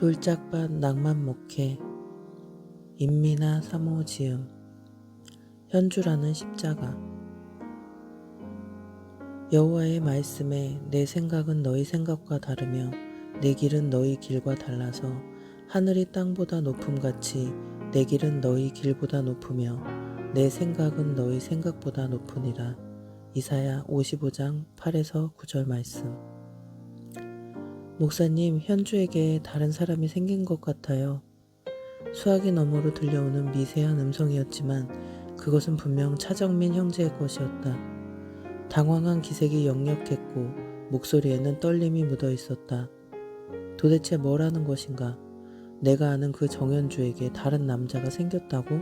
돌짝밭 낭만 목회 인미나 사모 지음 현주라는 십자가. 여호와의 말씀에 내 생각은 너희 생각과 다르며 내 길은 너희 길과 달라서 하늘이 땅보다 높음같이 내 길은 너희 길보다 높으며 내 생각은 너희 생각보다 높으니라. 이사야 55장 8에서 9절 말씀 목사님, 현주에게 다른 사람이 생긴 것 같아요. 수화기 너머로 들려오는 미세한 음성이었지만 그것은 분명 차정민 형제의 것이었다. 당황한 기색이 역력했고 목소리에는 떨림이 묻어 있었다. 도대체 뭐라는 것인가? 내가 아는 그 정현주에게 다른 남자가 생겼다고?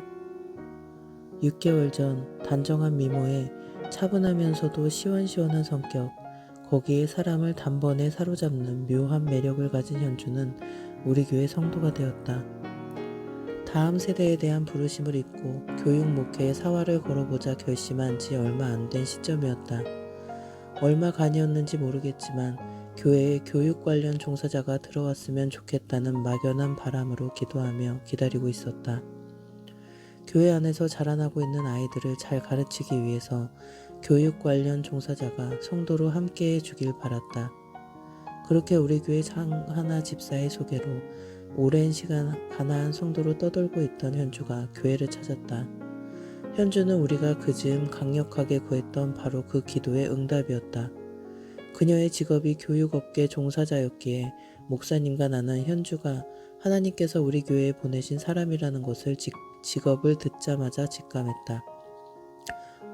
6개월 전 단정한 미모에 차분하면서도 시원시원한 성격, 거기에 사람을 단번에 사로잡는 묘한 매력을 가진 현주는 우리 교회 성도가 되었다. 다음 세대에 대한 부르심을 잊고 교육 목회에 사활을 걸어보자 결심한 지 얼마 안 된 시점이었다. 얼마간이었는지 모르겠지만 교회에 교육 관련 종사자가 들어왔으면 좋겠다는 막연한 바람으로 기도하며 기다리고 있었다. 교회 안에서 자라나고 있는 아이들을 잘 가르치기 위해서 교육 관련 종사자가 성도로 함께해 주길 바랐다. 그렇게 우리 교회 장하나 집사의 소개로 오랜 시간 가나안 성도로 떠돌고 있던 현주가 교회를 찾았다. 현주는 우리가 그 즈음 강력하게 구했던 바로 그 기도의 응답이었다. 그녀의 직업이 교육업계 종사자였기에 목사님과 나는 현주가 하나님께서 우리 교회에 보내신 사람이라는 것을 직, 직업을 듣자마자 직감했다.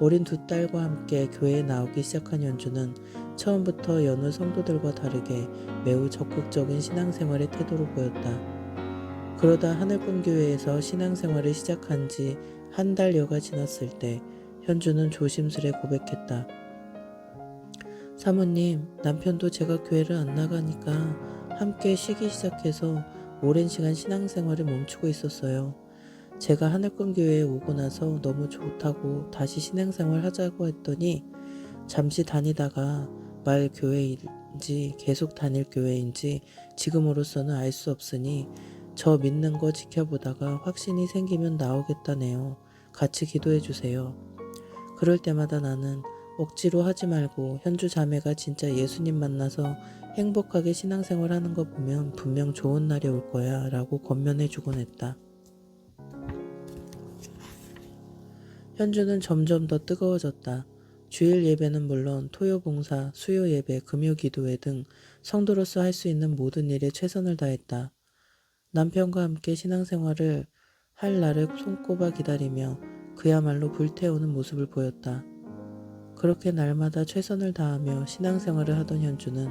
어린 두 딸과 함께 교회에 나오기 시작한 현주는 처음부터 여느 성도들과 다르게 매우 적극적인 신앙생활의 태도로 보였다. 그러다 하늘꿈교회에서 신앙생활을 시작한 지 한 달여가 지났을 때 현주는 조심스레 고백했다. 사모님, 남편도 제가 교회를 안 나가니까 함께 쉬기 시작해서 오랜 시간 신앙생활을 멈추고 있었어요. 제가 하늘꿈교회에 오고 나서 너무 좋다고 다시 신앙생활 하자고 했더니 잠시 다니다가 말 교회인지 계속 다닐 교회인지 지금으로서는 알 수 없으니 저 믿는 거 지켜보다가 확신이 생기면 나오겠다네요. 같이 기도해 주세요. 그럴 때마다 나는 억지로 하지 말고 현주 자매가 진짜 예수님 만나서 행복하게 신앙생활 하는 거 보면 분명 좋은 날이 올 거야 라고 권면해 주곤 했다. 현주는 점점 더 뜨거워졌다. 주일 예배는 물론 토요 봉사, 수요 예배, 금요 기도회 등 성도로서 할 수 있는 모든 일에 최선을 다했다. 남편과 함께 신앙생활을 할 날을 손꼽아 기다리며 그야말로 불태우는 모습을 보였다. 그렇게 날마다 최선을 다하며 신앙생활을 하던 현주는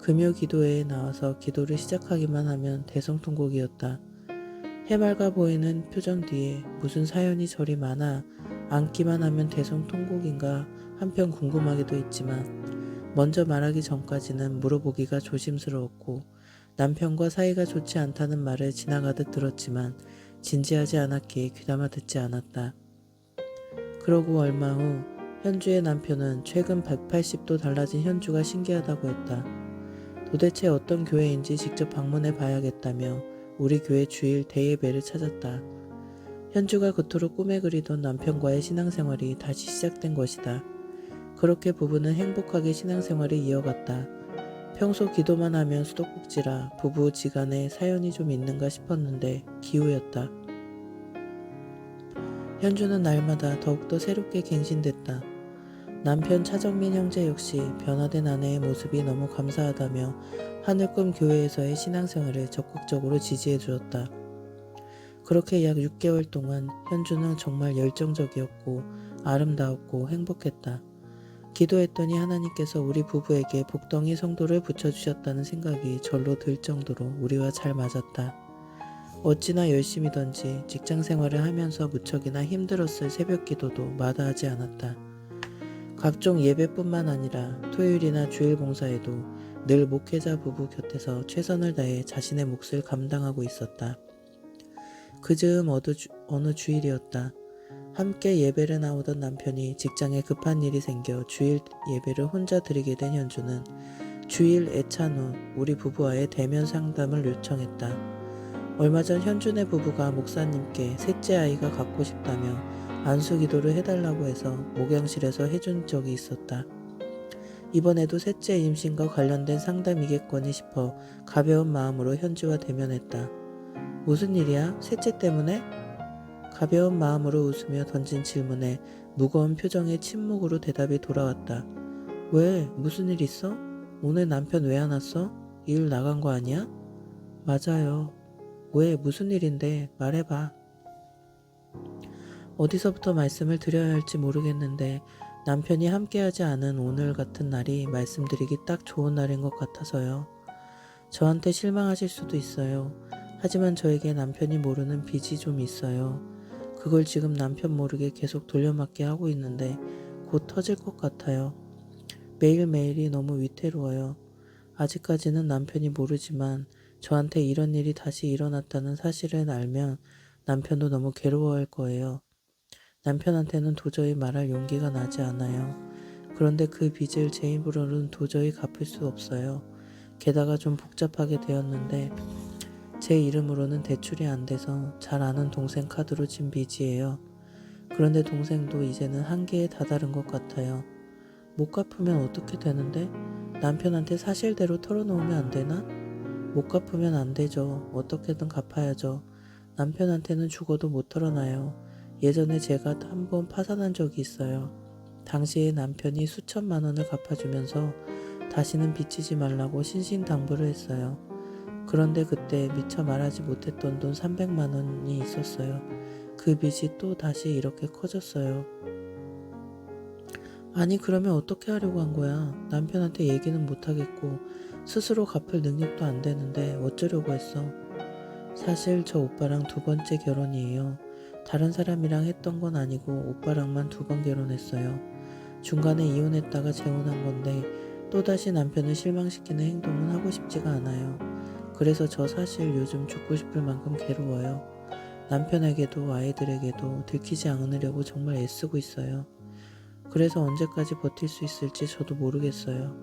금요 기도회에 나와서 기도를 시작하기만 하면 대성통곡이었다. 해맑아 보이는 표정 뒤에 무슨 사연이 저리 많아 앉기만 하면 대성통곡인가 한편 궁금하기도 했지만 먼저 말하기 전까지는 물어보기가 조심스러웠고 남편과 사이가 좋지 않다는 말을 지나가듯 들었지만 진지하지 않았기에 귀담아 듣지 않았다. 그러고 얼마 후 현주의 남편은 최근 180도 달라진 현주가 신기하다고 했다. 도대체 어떤 교회인지 직접 방문해 봐야겠다며 우리 교회 주일 대예배를 찾았다. 현주가 그토록 꿈에 그리던 남편과의 신앙생활이 다시 시작된 것이다. 그렇게 부부는 행복하게 신앙생활을 이어갔다. 평소 기도만 하면 수도꼭지라 부부 지간에 사연이 좀 있는가 싶었는데 기우였다. 현주는 날마다 더욱더 새롭게 갱신됐다. 남편 차정민 형제 역시 변화된 아내의 모습이 너무 감사하다며 하늘꿈 교회에서의 신앙생활을 적극적으로 지지해 주었다. 그렇게 약 6개월 동안 현주는 정말 열정적이었고 아름다웠고 행복했다. 기도했더니 하나님께서 우리 부부에게 복덩이 성도를 붙여주셨다는 생각이 절로 들 정도로 우리와 잘 맞았다. 어찌나 열심이던지 직장 생활을 하면서 무척이나 힘들었을 새벽 기도도 마다하지 않았다. 각종 예배뿐만 아니라 토요일이나 주일 봉사에도 늘 목회자 부부 곁에서 최선을 다해 자신의 몫을 감당하고 있었다. 그 즈음 어느, 주, 어느 주일이었다. 함께 예배를 나오던 남편이 직장에 급한 일이 생겨 주일 예배를 혼자 드리게 된 현주는 주일 애찬 후 우리 부부와의 대면 상담을 요청했다. 얼마 전 현준의 부부가 목사님께 셋째 아이가 갖고 싶다며 안수 기도를 해달라고 해서 목양실에서 해준 적이 있었다. 이번에도 셋째 임신과 관련된 상담이겠거니 싶어 가벼운 마음으로 현주와 대면했다. 무슨 일이야? 셋째 때문에? 가벼운 마음으로 웃으며 던진 질문에 무거운 표정의 침묵으로 대답이 돌아왔다. 왜? 무슨 일 있어? 오늘 남편 왜 안 왔어? 일 나간 거 아니야? 맞아요. 왜? 무슨 일인데? 말해봐. 어디서부터 말씀을 드려야 할지 모르겠는데 남편이 함께하지 않은 오늘 같은 날이 말씀드리기 딱 좋은 날인 것 같아서요. 저한테 실망하실 수도 있어요. 하지만 저에게 남편이 모르는 빚이 좀 있어요. 그걸 지금 남편 모르게 계속 돌려막기 하고 있는데 곧 터질 것 같아요. 매일매일이 너무 위태로워요. 아직까지는 남편이 모르지만 저한테 이런 일이 다시 일어났다는 사실을 알면 남편도 너무 괴로워할 거예요. 남편한테는 도저히 말할 용기가 나지 않아요. 그런데 그 빚을 제 입으로는 도저히 갚을 수 없어요. 게다가 좀 복잡하게 되었는데 제 이름으로는 대출이 안 돼서 잘 아는 동생 카드로 진 빚이에요. 그런데 동생도 이제는 한계에 다다른 것 같아요. 못 갚으면 어떻게 되는데? 남편한테 사실대로 털어놓으면 안 되나? 못 갚으면 안 되죠. 어떻게든 갚아야죠. 남편한테는 죽어도 못 털어놔요. 예전에 제가 한 번 파산한 적이 있어요. 당시에 남편이 수천만 원을 갚아주면서 다시는 빚지지 말라고 신신당부를 했어요. 그런데 그때 미처 말하지 못했던 돈 300만 원이 있었어요. 그 빚이 또 다시 이렇게 커졌어요. 아니 그러면 어떻게 하려고 한 거야? 남편한테 얘기는 못하겠고 스스로 갚을 능력도 안 되는데 어쩌려고 했어? 사실 저 오빠랑 두 번째 결혼이에요. 다른 사람이랑 했던 건 아니고 오빠랑만 두 번 결혼했어요. 중간에 이혼했다가 재혼한 건데 또다시 남편을 실망시키는 행동은 하고 싶지가 않아요. 그래서 저 사실 요즘 죽고 싶을 만큼 괴로워요. 남편에게도 아이들에게도 들키지 않으려고 정말 애쓰고 있어요. 그래서 언제까지 버틸 수 있을지 저도 모르겠어요.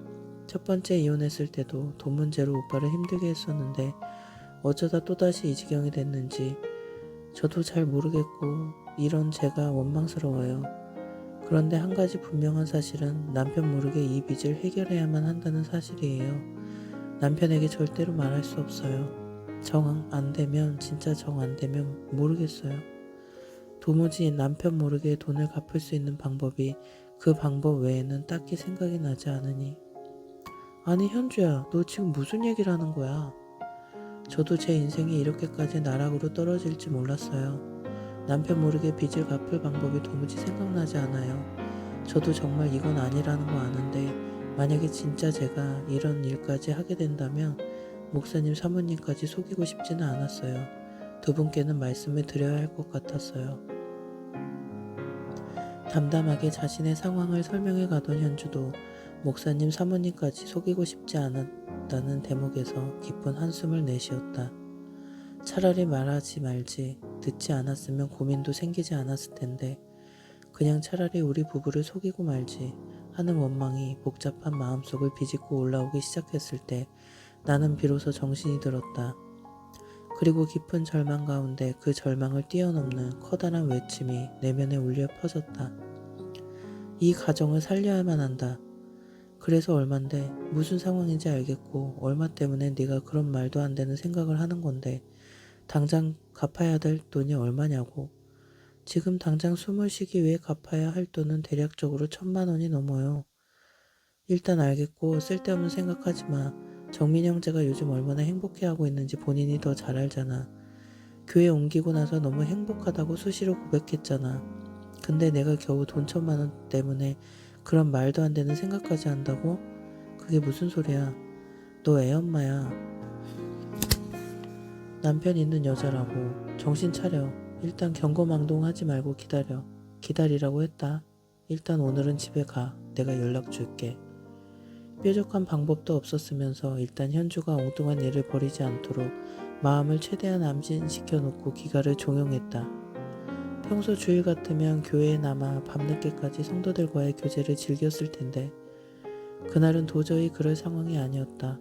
첫 번째 이혼했을 때도 돈 문제로 오빠를 힘들게 했었는데 어쩌다 또다시 이 지경이 됐는지 저도 잘 모르겠고 이런 제가 원망스러워요. 그런데 한 가지 분명한 사실은 남편 모르게 이 빚을 해결해야만 한다는 사실이에요. 남편에게 절대로 말할 수 없어요. 정 안 되면 진짜 정 안 되면 모르겠어요. 도무지 남편 모르게 돈을 갚을 수 있는 방법이 그 방법 외에는 딱히 생각이 나지 않으니. 아니 현주야 너 지금 무슨 얘기를 하는 거야? 저도 제 인생이 이렇게까지 나락으로 떨어질지 몰랐어요. 남편 모르게 빚을 갚을 방법이 도무지 생각나지 않아요. 저도 정말 이건 아니라는 거 아는데 만약에 진짜 제가 이런 일까지 하게 된다면 목사님 사모님까지 속이고 싶지는 않았어요. 두 분께는 말씀을 드려야 할 것 같았어요. 담담하게 자신의 상황을 설명해 가던 현주도 목사님 사모님까지 속이고 싶지 않 았다는 대목에서 깊은 한숨을 내쉬었다. 차라리 말하지 말지 듣지 않았으면 고민도 생기지 않았을 텐데 그냥 차라리 우리 부부를 속이고 말지 하는 원망이 복잡한 마음속을 비집고 올라오기 시작했을 때 나는 비로소 정신이 들었다. 그리고 깊은 절망 가운데 그 절망을 뛰어넘는 커다란 외침이 내면에 울려 퍼졌다. 이 가정을 살려야만 한다. 그래서 얼만데 무슨 상황인지 알겠고 얼마 때문에 네가 그런 말도 안 되는 생각을 하는 건데 당장 갚아야 될 돈이 얼마냐고. 지금 당장 숨을 쉬기 위해 갚아야 할 돈은 대략적으로 천만 원이 넘어요. 일단 알겠고 쓸데없는 생각하지 마. 정민 형제가 요즘 얼마나 행복해하고 있는지 본인이 더 잘 알잖아. 교회 옮기고 나서 너무 행복하다고 수시로 고백했잖아. 근데 내가 겨우 돈 천만 원 때문에 그런 말도 안 되는 생각까지 한다고? 그게 무슨 소리야? 너 애 엄마야. 남편 있는 여자라고. 정신 차려. 일단 경거망동하지 말고 기다려. 기다리라고 했다. 일단 오늘은 집에 가. 내가 연락 줄게. 뾰족한 방법도 없었으면서 일단 현주가 엉뚱한 일을 벌이지 않도록 마음을 최대한 암진시켜 놓고 기가를 종용했다. 평소 주일 같으면 교회에 남아 밤늦게까지 성도들과의 교제를 즐겼을 텐데 그날은 도저히 그럴 상황이 아니었다.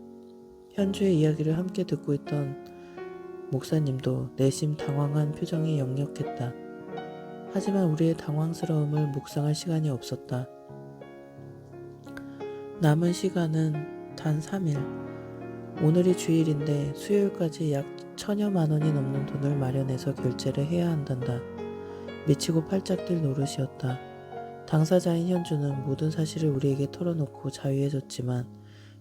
현주의 이야기를 함께 듣고 있던 목사님도 내심 당황한 표정이 역력했다. 하지만 우리의 당황스러움을 묵상할 시간이 없었다. 남은 시간은 단 3일. 오늘이 주일인데 수요일까지 약 천여만 원이 넘는 돈을 마련해서 결제를 해야 한단다. 미치고 팔짝 뛸 노릇이었다. 당사자인 현주는 모든 사실을 우리에게 털어놓고 자유해졌지만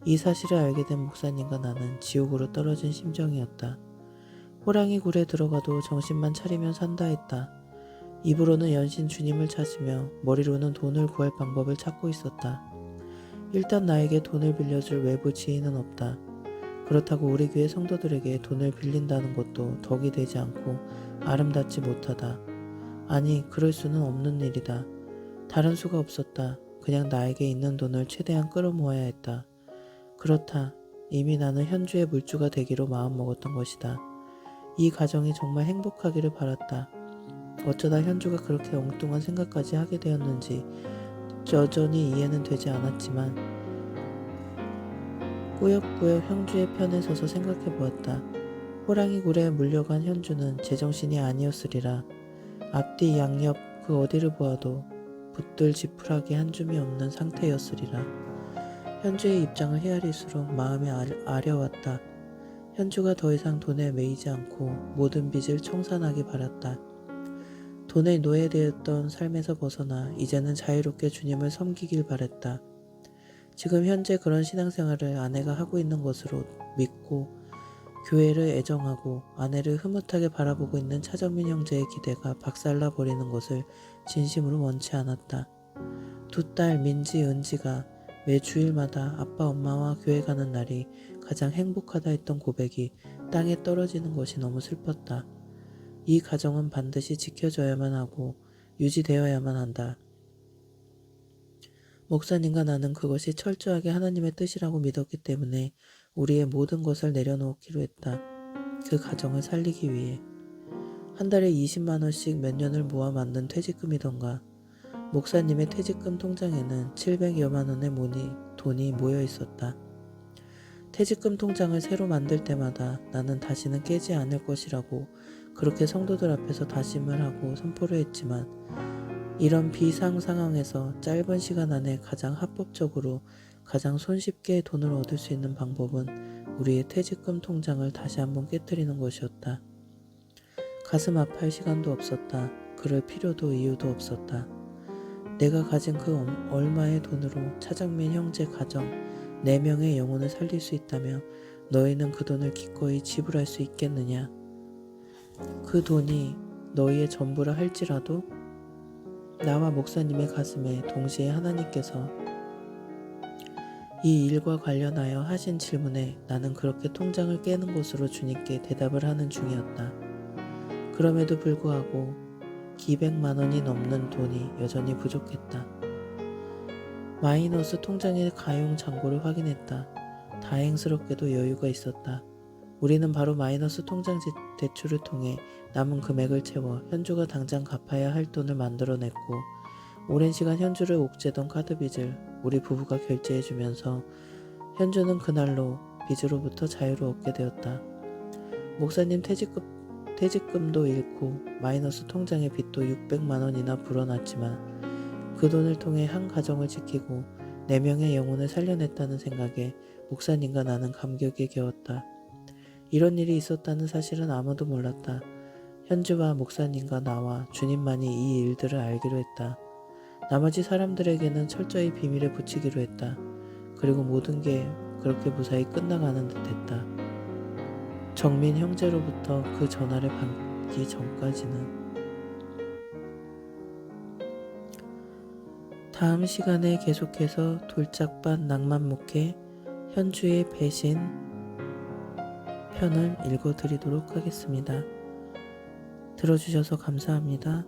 이 사실을 알게 된 목사님과 나는 지옥으로 떨어진 심정이었다. 호랑이 굴에 들어가도 정신만 차리면 산다 했다. 입으로는 연신 주님을 찾으며 머리로는 돈을 구할 방법을 찾고 있었다. 일단 나에게 돈을 빌려줄 외부 지인은 없다. 그렇다고 우리 교회 성도들에게 돈을 빌린다는 것도 덕이 되지 않고 아름답지 못하다. 아니, 그럴 수는 없는 일이다. 다른 수가 없었다. 그냥 나에게 있는 돈을 최대한 끌어모아야 했다. 그렇다. 이미 나는 현주의 물주가 되기로 마음먹었던 것이다. 이 가정이 정말 행복하기를 바랐다. 어쩌다 현주가 그렇게 엉뚱한 생각까지 하게 되었는지 여전히 이해는 되지 않았지만 꾸역꾸역 현주의 편에 서서 생각해 보았다. 호랑이 굴에 물려간 현주는 제정신이 아니었으리라. 앞뒤 양옆 그 어디를 보아도 붙들 지푸라기 한 줌이 없는 상태였으리라. 현주의 입장을 헤아릴수록 마음이 아려왔다. 현주가 더 이상 돈에 매이지 않고 모든 빚을 청산하기 바랐다. 돈에 노예되었던 삶에서 벗어나 이제는 자유롭게 주님을 섬기길 바랬다. 지금 현재 그런 신앙생활을 아내가 하고 있는 것으로 믿고 교회를 애정하고 아내를 흐뭇하게 바라보고 있는 차정민 형제의 기대가 박살나 버리는 것을 진심으로 원치 않았다. 두 딸 민지, 은지가 매 주일마다 아빠 엄마와 교회 가는 날이 가장 행복하다 했던 고백이 땅에 떨어지는 것이 너무 슬펐다. 이 가정은 반드시 지켜져야만 하고 유지되어야만 한다. 목사님과 나는 그것이 철저하게 하나님의 뜻이라고 믿었기 때문에 우리의 모든 것을 내려놓기로 했다. 그 가정을 살리기 위해. 한 달에 20만원씩 몇 년을 모아 만든 퇴직금이던가. 목사님의 퇴직금 통장에는 700여만 원의 모니, 돈이 모여 있었다. 퇴직금 통장을 새로 만들 때마다 나는 다시는 깨지 않을 것이라고 그렇게 성도들 앞에서 다짐을 하고 선포를 했지만 이런 비상 상황에서 짧은 시간 안에 가장 합법적으로 가장 손쉽게 돈을 얻을 수 있는 방법은 우리의 퇴직금 통장을 다시 한번 깨뜨리는 것이었다. 가슴 아파할 시간도 없었다. 그럴 필요도 이유도 없었다. 내가 가진 그 얼마의 돈으로 차장민 형제 가정 4명의 영혼을 살릴 수 있다며 너희는 그 돈을 기꺼이 지불할 수 있겠느냐? 그 돈이 너희의 전부라 할지라도 나와 목사님의 가슴에 동시에 하나님께서 이 일과 관련하여 하신 질문에 나는 그렇게 통장을 깨는 것으로 주님께 대답을 하는 중이었다. 그럼에도 불구하고 기백만 원이 넘는 돈이 여전히 부족했다. 마이너스 통장의 가용 잔고를 확인했다. 다행스럽게도 여유가 있었다. 우리는 바로 마이너스 통장 대출을 통해 남은 금액을 채워 현주가 당장 갚아야 할 돈을 만들어냈고 오랜 시간 현주를 옥죄던 카드 빚을 우리 부부가 결제해주면서 현주는 그날로 빚으로부터 자유를 얻게 되었다. 목사님 퇴직금, 퇴직금도 잃고 마이너스 통장의 빚도 600만 원이나 불어났지만 그 돈을 통해 한 가정을 지키고 네 명의 영혼을 살려냈다는 생각에 목사님과 나는 감격에 겨웠다. 이런 일이 있었다는 사실은 아무도 몰랐다. 현주와 목사님과 나와 주님만이 이 일들을 알기로 했다. 나머지 사람들에게는 철저히 비밀에 붙이기로 했다. 그리고 모든 게 그렇게 무사히 끝나가는 듯 했다. 정민 형제로부터 그 전화를 받기 전까지는 다음 시간에 계속해서 돌짝반 낭만 목회 현주의 배신 편을 읽어드리도록 하겠습니다. 들어주셔서 감사합니다.